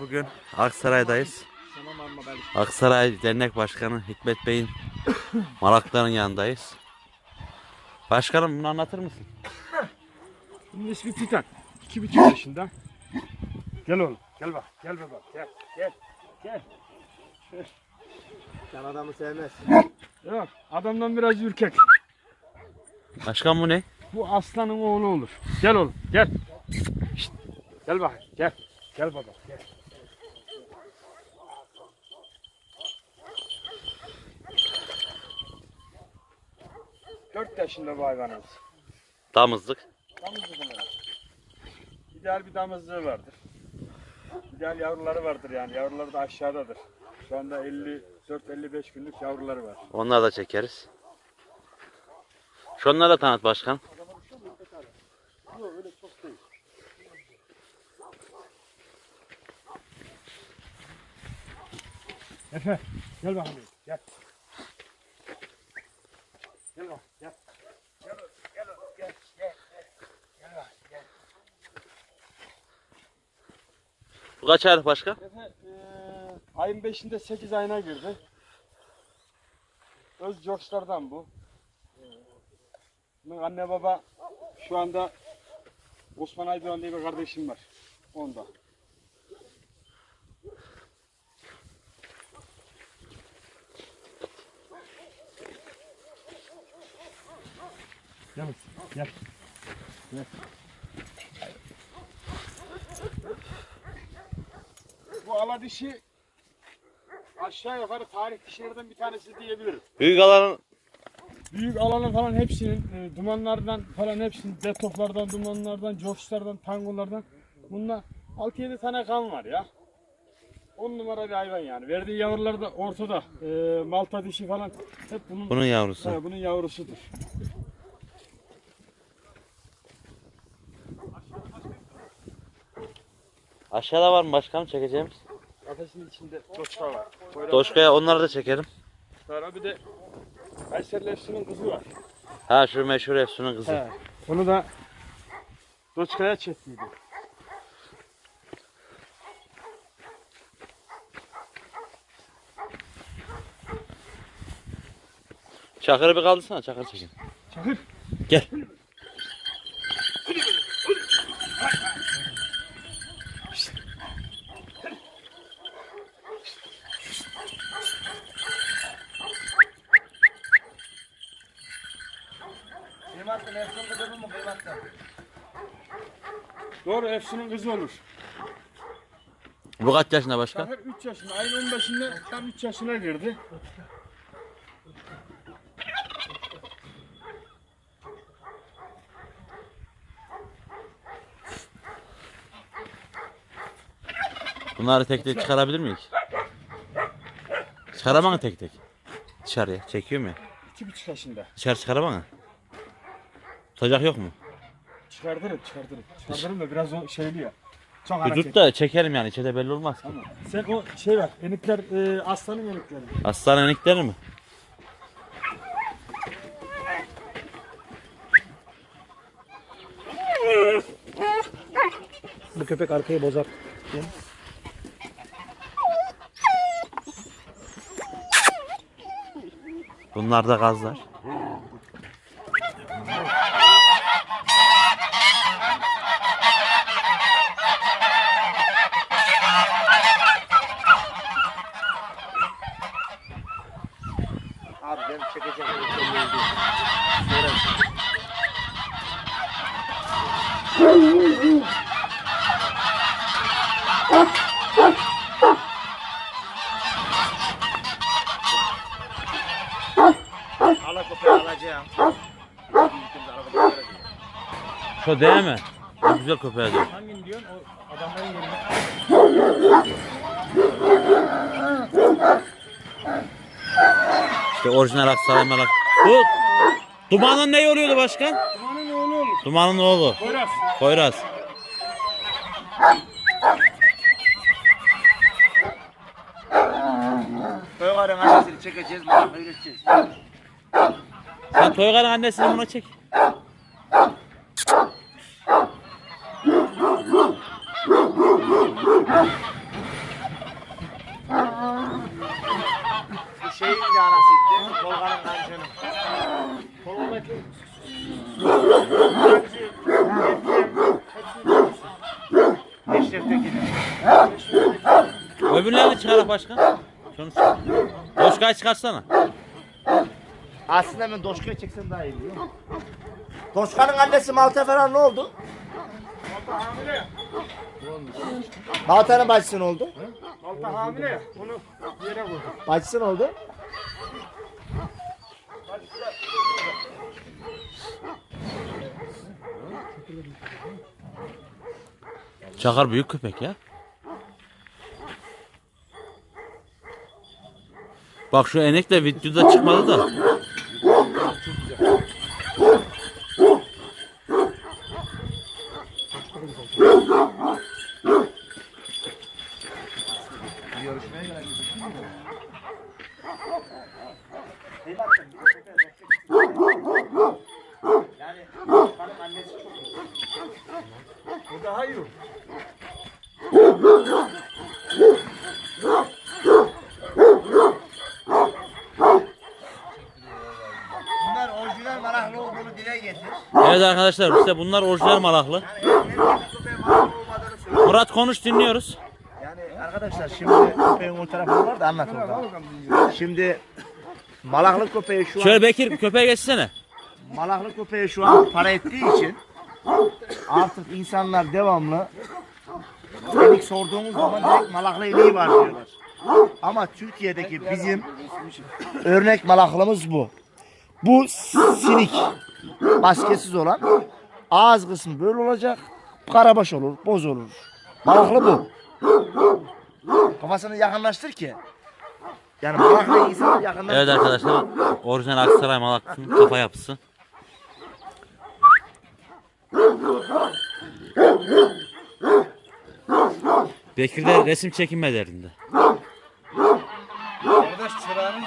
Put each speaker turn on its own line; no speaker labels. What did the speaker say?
Bugün Aksaray'dayız. Aksaray Dernek Başkanı Hikmet Bey'in malakların yanındayız. Başkanım bunu anlatır mısın?
Bunun ismi Titan. İki buçuk yaşında. Gel oğlum. Gel bak. Gel baba. Gel. Gel. Gel.
Sen adamı sevmez.
Yok. Adamdan biraz ürkek.
Başkan bu ne?
Bu aslanın oğlu olur. Gel oğlum. Gel. Şşt. Gel bak. Gel. Gel baba. Gel. Dört yaşında bu hayvanımız.
Damızlık.
Damızlık bunlar. İdeal bir damızlığı vardır. İdeal yavruları vardır yani. Yavruları da aşağıdadır. Şu anda 54-55 günlük yavruları var.
Onları da çekeriz. Şunları da tanıt başkan.
Yok öyle çok değil. Efe gel bakalım. Gel bak gel. Gel oğlum, gel oğlum, gel gel gel. Gel bak gel.
Bu kaç aylık başkan?
Efe eee, ayın 5'inde 8 ayına girdi. Öz Jokslardan bu. Bunun anne baba şu anda Osman Aydoğan diye bir kardeşim var. Onda. Gel gel. Gel. Bu ala dişi aşağı yukarı tarih dişilerden bir tanesi diyebilirim.
Büyük alanın
Büyük alanın falan hepsinin e, dumanlardan falan hepsinin detoplardan, dumanlardan, coşlardan, tangolardan bunda 6-7 tane kan var ya. 10 numara bir hayvan yani. Verdiği yavrular da ortada. E, malta dişi falan hep bunun
bunun yavrusu.
Ha, bunun yavrusudur.
Aşağıda var mı başkanım çekeceğimiz?
Kafesinin içinde doçka var. Koyrak
Doşkaya onları da çekelim.
var. Bir de Kayseri Efsun'un kızı var.
Ha şu meşhur Efsun'un kızı.
He. Onu da doçkaya çektiydi.
Çakır'ı bir kaldırsana Çakır çekin.
Çakır.
Gel.
Doğru Efsun'un kızı olur.
Bu kaç yaşında başkan?
Çakır 3 yaşında. Ayın 15'inde tam 3 yaşına girdi.
Bunları tek tek çıkarabilir miyiz? Çıkaramam tek tek. Dışarıya çekiyorum ya.
2,5 yaşında.
Dışarı çıkaramam. Tutacak yok mu?
Çıkardırım çıkardırım. Çıkardırım da biraz o şeyli ya. Çok
Bir
hareket.
tut da çekelim yani içeride belli olmaz ki.
Tamam. Sen o şey var. Enikler e, aslanın enikleri.
Aslan enikleri mi?
Bu köpek arkayı bozar.
Bunlar da gazlar.
Ala köpeği alacağım.
Şu değil mi? O güzel köpeğe diyor.
Hangini diyorsun? O adamların yerine.
İşte orijinal Aksaray malak. Bu Dumanın ne oluyordu başkan?
Dumanın oğlu. Poyraz.
Poyraz.
Toygar'ın annesini çekeceğiz, malakla geçeceğiz.
Sen Toygar'ın annesini buna çek.
Bu şeyin de anasıydı. Tolga'nın kancının.
Kolundaki.
Öbürlerini çıkarak başkan. Şunu çıkar. Doşkayı çıkarsana.
Aslında ben Doşka'yı çeksem daha iyi biliyor musun? Doşka'nın annesi Malta falan ne oldu?
hamile ya.
Malta'nın bacısı ne oldu?
Malta hamile. Onu yere koydum.
Bacısı ne oldu?
Çakar büyük köpek ya. Bak şu enek de videoda çıkmadı da.
Olur.
Bunlar orijinal malaklı olduğunu dile getir.
Evet arkadaşlar işte bunlar orijinal malaklı.
Yani eğer bir köpeğin malaklı olmadığını söyle.
Murat konuş dinliyoruz.
Yani arkadaşlar şimdi köpeğin o tarafı var da anlat orada. Şimdi malaklı köpeği şu an
Şöyle Bekir köpeğe geçsene.
malaklı köpeği şu an para ettiği için artık insanlar devamlı enik sorduğumuz zaman direkt malaklı eniği var diyorlar. Ama Türkiye'deki bizim örnek malaklımız bu. Bu sinik maskesiz olan ağız kısmı böyle olacak. Karabaş olur, boz olur. Malaklı bu. Kafasını yakınlaştır ki. Yani malaklı insanı yakınlaştır.
Evet arkadaşlar orijinal Aksaray malaklısının kafa yapısı. Bekir de resim çekinme derdinde.
Arkadaş çırağını